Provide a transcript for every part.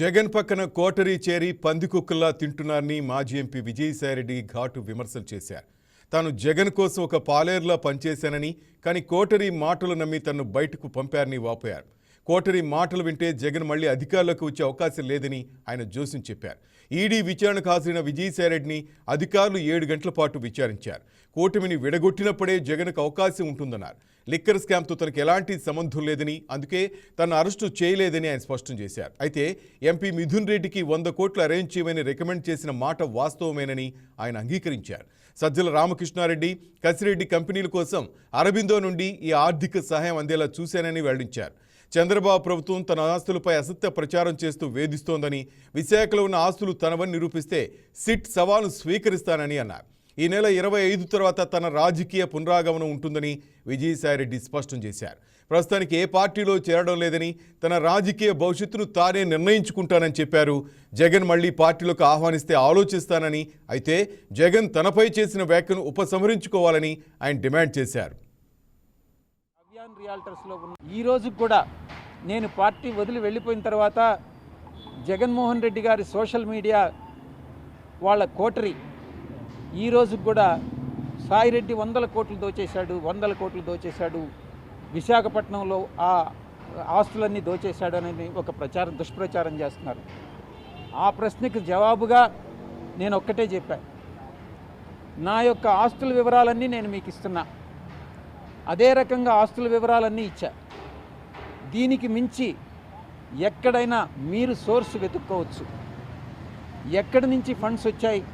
జగన్ పక్కన కోటరీ చేరి పందికుక్కల్లా తింటున్నారని మాజీ ఎంపీ విజయసాయిరెడ్డి ఘాటు విమర్శలు చేశారు. తాను జగన్ కోసం ఒక పాలేరులా పనిచేశానని కానీ కోటరీ మాటలు నమ్మి తనను బయటకు పంపారని వాపోయారు. కోటరి మాటలు వింటే జగన్ మళ్ళీ అధికారులకు వచ్చే అవకాశం లేదని ఆయన జోస్యం చెప్పారు. ఈడీ విచారణకు హాజరైన విజయసాయిరెడ్డిని అధికారులు ఏడు గంటల పాటు విచారించారు. కూటమిని విడగొట్టినప్పుడే జగన్కు అవకాశం ఉంటుందన్నారు. లిక్కర్ స్కామ్తో తనకు ఎలాంటి సంబంధం లేదని అందుకే తన అరెస్టు చేయలేదని ఆయన స్పష్టం చేశారు. అయితే ఎంపీ మిథున్ రెడ్డికి వంద కోట్లు అరేంజ్ చేయమని రికమెండ్ చేసిన మాట వాస్తవమేనని ఆయన అంగీకరించారు. సజ్జల రామకృష్ణారెడ్డి కసిరెడ్డి కంపెనీల కోసం అరబిందో నుండి ఈ ఆర్థిక సహాయం అందేలా చూశానని వెల్లడించారు. చంద్రబాబు ప్రభుత్వం తన ఆస్తులపై అసత్య ప్రచారం చేస్తూ వేధిస్తోందని విశాఖలో ఉన్న ఆస్తులు తనవని నిరూపిస్తే సిట్ సవాలు స్వీకరిస్తానని అన్నారు. ఈ నెల ఇరవై ఐదు తర్వాత తన రాజకీయ పునరాగమనం ఉంటుందని విజయసాయిరెడ్డి స్పష్టం చేశారు. ప్రస్తుతానికి ఏ పార్టీలో చేరడం లేదని తన రాజకీయ భవిష్యత్తును తానే నిర్ణయించుకుంటానని చెప్పారు. జగన్ మళ్ళీ పార్టీలోకి ఆహ్వానిస్తే ఆలోచిస్తానని అయితే జగన్ తనపై చేసిన వ్యాఖ్యను ఉపసంహరించుకోవాలని ఆయన డిమాండ్ చేశారు. రియాల్టర్స్లో ఉన్న ఈ రోజు కూడా నేను పార్టీ వదిలి వెళ్ళిపోయిన తర్వాత జగన్మోహన్ రెడ్డి గారి సోషల్ మీడియా వాళ్ళ కోటరీ ఈ కూడా సాయిరెడ్డి వందల కోట్లు దోచేశాడు వందల కోట్లు దోచేశాడు. విశాఖపట్నంలో ఆ ఆస్తులన్నీ దోచేశాడు అనేది ఒక ప్రచారం దుష్ప్రచారం చేస్తున్నారు. ఆ ప్రశ్నకు జవాబుగా నేను ఒక్కటే చెప్పాను నా యొక్క ఆస్తుల వివరాలన్నీ నేను మీకు ఇస్తున్నా. అదే రకంగా ఆస్తుల వివరాలన్నీ ఇచ్చా. దీనికి మించి ఎక్కడైనా మీరు సోర్స్ వెతుక్కోవచ్చు. ఎక్కడి నుంచి ఫండ్స్ వచ్చాయి?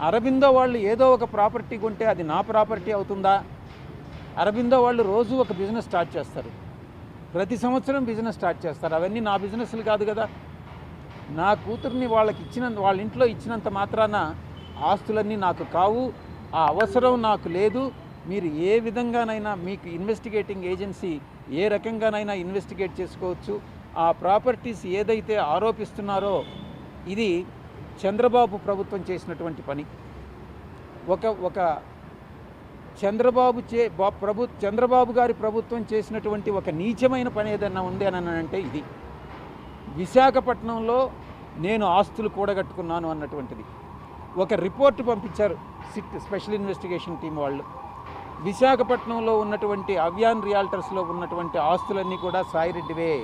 అరబిందో వాళ్ళు ఏదో ఒక ప్రాపర్టీ కొంటే అది నా ప్రాపర్టీ అవుతుందా? అరబిందో వాళ్ళు రోజు ఒక బిజినెస్ స్టార్ట్ చేస్తారు. ప్రతి సంవత్సరం బిజినెస్ స్టార్ట్ చేస్తారు. అవన్నీ నా బిజినెస్లు కాదు కదా. నా కూతుర్ని వాళ్ళకి ఇచ్చిన వాళ్ళ ఇంట్లో ఇచ్చినంత మాత్రాన ఆస్తులన్నీ నాకు కావు. ఆ అవసరం నాకు లేదు. మీరు ఏ విధంగానైనా మీకు ఇన్వెస్టిగేటింగ్ ఏజెన్సీ ఏ రకంగానైనా ఇన్వెస్టిగేట్ చేసుకోవచ్చు. ఆ ప్రాపర్టీస్ ఏదైతే ఆరోపిస్తున్నారో ఇది చంద్రబాబు ప్రభుత్వం చేసినటువంటి పని. ఒక ఒక చంద్రబాబు చే బా- ప్రభు చంద్రబాబు గారి ప్రభుత్వం చేసినటువంటి ఒక నీచమైన పని ఏదన్నా ఉంది అని అంటే ఇది. విశాఖపట్నంలో నేను ఆస్తులు కూడగట్టుకున్నాను అన్నటువంటిది. ఒక రిపోర్ట్ పంపించారు సిట్ స్పెషల్ ఇన్వెస్టిగేషన్ టీం వాళ్ళు. విశాఖపట్నంలో ఉన్నటువంటి అవ్యాన్ రియాల్టర్స్లో ఉన్నటువంటి ఆస్తులన్నీ కూడా సాయిరెడ్డివే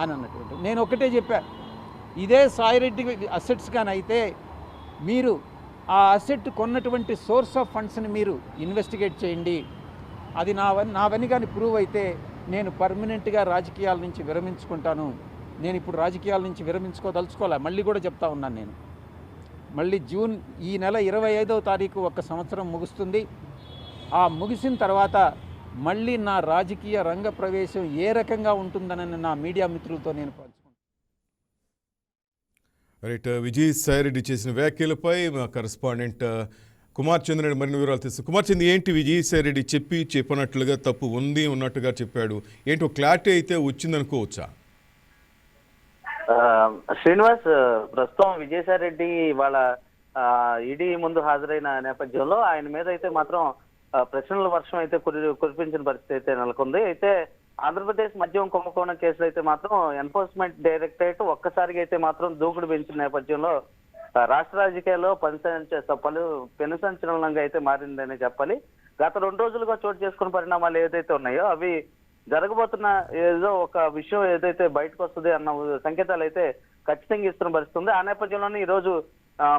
అని అన్నటువంటి. నేను ఒకటే చెప్పాను ఇదే సాయిరెడ్డి అసెట్స్ కానీ అయితే మీరు ఆ అసెట్ కొన్నటువంటి సోర్స్ ఆఫ్ ఫండ్స్ని మీరు ఇన్వెస్టిగేట్ చేయండి. అది నా నావని కానీ ప్రూవ్ అయితే నేను పర్మనెంట్గా రాజకీయాల నుంచి విరమించుకుంటాను. నేను ఇప్పుడు రాజకీయాల నుంచి విరమించుకోదలుచుకోలే మళ్ళీ కూడా చెప్తా ఉన్నాను నేను. మళ్ళీ జూన్ ఈ నెల ఇరవై ఐదవ తారీఖు ఒక సంవత్సరం ముగుస్తుంది. ఆ ముగిసిన తర్వాత మళ్ళీ నా రాజకీయ రంగ ప్రవేశం ఏ రకంగా ఉంటుందనని నా మీడియా మిత్రులతో నేను పంచుకుంటాను రైట్ విజయ్ సాయిరెడ్డి చేసిన వ్యాఖ్యలపై మా కరస్పాండెంట్ కుమార్ చంద్రుడు మరిన్ని వివరాలు తెలుసు. కుమార్ చంద్ర ఏంటి విజయ్ సాయిరెడ్డి చెప్పి చెప్పనట్లుగా తప్పు ఉంది ఉన్నట్టుగా చెప్పాడు. ఏంటో క్లారిటీ అయితే వచ్చిందనుకోవచ్చా? శ్రీనివాస్ ప్రస్తుతం విజయసాయి రెడ్డి వాళ్ళ ఈడీ ముందు హాజరైన నేపథ్యంలో ఆయన మీద అయితే మాత్రం ప్రశ్నల వర్షం అయితే కురిపించిన పరిస్థితి అయితే నెలకొంది. అయితే ఆంధ్రప్రదేశ్ మద్యం కుంభకోణం కేసులు అయితే మాత్రం ఎన్ఫోర్స్మెంట్ డైరెక్టరేట్ ఒక్కసారిగా అయితే మాత్రం దూకుడు పెంచిన నేపథ్యంలో రాష్ట్ర రాజకీయాల్లో పనిసంచ పలు పెను సంచలనంగా అయితే మారిందని చెప్పాలి. గత రెండు రోజులుగా చోటు చేసుకున్న పరిణామాలు ఏదైతే ఉన్నాయో అవి జరగబోతున్న ఏదో ఒక విషయం ఏదైతే బయటకు వస్తుంది అన్న సంకేతాలు అయితే ఖచ్చితంగా ఇస్తున్న పరిస్థితి ఉంది ఆ నేపథ్యంలోనే ఈ రోజు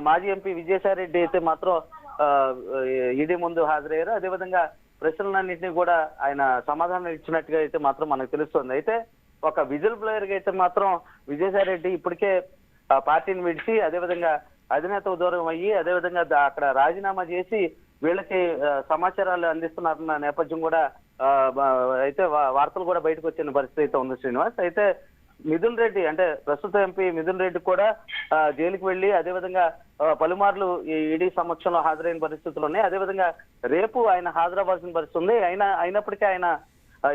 మాజీ ఎంపీ విజయసాయి రెడ్డి అయితే మాత్రం ఈడీ ముందు హాజరయ్యారు. అదేవిధంగా ప్రశ్నలన్నింటినీ కూడా ఆయన సమాధానం ఇచ్చినట్టుగా అయితే మాత్రం మనకు తెలుస్తుంది. అయితే ఒక విజిల్ ప్లేయర్గా అయితే మాత్రం విజయసాయి రెడ్డి ఇప్పటికే పార్టీని విడిచి అదేవిధంగా అధినేత దూరం అయ్యి అదేవిధంగా అక్కడ రాజీనామా చేసి వీళ్ళకి సమాచారాలు అందిస్తున్నారన్న నేపథ్యం కూడా అయితే వార్తలు కూడా బయటకు వచ్చిన పరిస్థితి అయితే ఉంది శ్రీనివాస్. అయితే మిథున్ రెడ్డి అంటే ప్రస్తుత ఎంపీ మిథున్ రెడ్డి కూడా జైలుకి వెళ్ళి అదేవిధంగా పలుమార్లు ఈ ఈడీ సమక్షంలో హాజరైన పరిస్థితులు ఉన్నాయి. అదేవిధంగా రేపు ఆయన హాజరవ్వాల్సిన పరిస్థితి ఉంది. అయినా అయినప్పటికీ ఆయన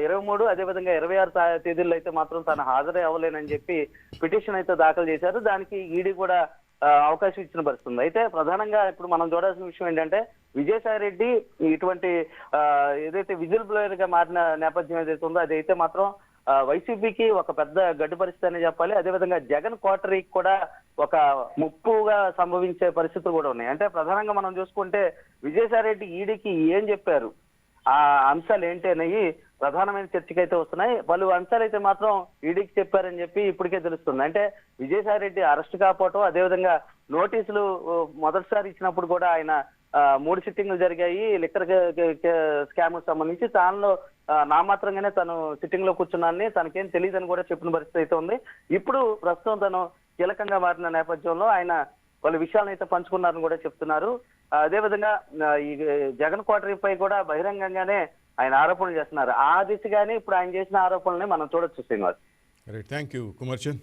ఇరవై మూడు అదేవిధంగా ఇరవై ఆరు తా- తేదీల్లో అయితే మాత్రం తాను హాజరే అవ్వలేనని చెప్పి పిటిషన్ అయితే దాఖలు చేశారు. దానికి ఈడీ కూడా అవకాశం ఇచ్చిన పరిస్థితి ఉంది. అయితే ప్రధానంగా ఇప్పుడు మనం చూడాల్సిన విషయం ఏంటంటే విజయసాయి రెడ్డి ఇటువంటి ఏదైతే విజిల్ బ్లోయర్గా మారిన నేపథ్యం ఏదైతే ఉందో అదైతే మాత్రం వైసీపీకి ఒక పెద్ద గడ్డు పరిస్థితి అని చెప్పాలి. అదేవిధంగా జగన్ కోటరీకి కూడా ఒక ముప్పుగా సంభవించే పరిస్థితులు కూడా ఉన్నాయి. అంటే ప్రధానంగా మనం చూసుకుంటే విజయసాయి రెడ్డి ఈడీకి ఏం చెప్పారు? ఆ అంశాలు ఏంటి అనేవి ప్రధానమైన చర్చకైతే వస్తున్నాయి. పలు అంశాలు అయితే మాత్రం ఈడీకి చెప్పారని చెప్పి ఇప్పటికే తెలుస్తుంది. అంటే విజయసాయి రెడ్డి అరెస్ట్ కాకపోవటం అదేవిధంగా నోటీసులు మొదటిసారి ఇచ్చినప్పుడు కూడా ఆయన మూడు సిట్టింగ్లు జరిగాయి. లిక్కర్ స్కామ్ సంబంధించి తాను నామాత్రంగానే తను సిట్టింగ్లో కూర్చున్నానని తనకేం తెలియదని కూడా చెప్పిన పరిస్థితి అయితే ఉంది. ఇప్పుడు ప్రస్తుతం తను కీలకంగా మారిన నేపథ్యంలో ఆయన వాళ్ళ విషయాలను అయితే పంచుకున్నారని కూడా చెప్తున్నారు. అదేవిధంగా ఈ జగన్ కోటరీపై కూడా బహిరంగంగానే ఆయన ఆరోపణలు చేస్తున్నారు. ఆ దిశగానే ఇప్పుడు ఆయన చేసిన ఆరోపణల్ని మనం చూడొచ్చు Srinivas. Right thank you Kumar Chand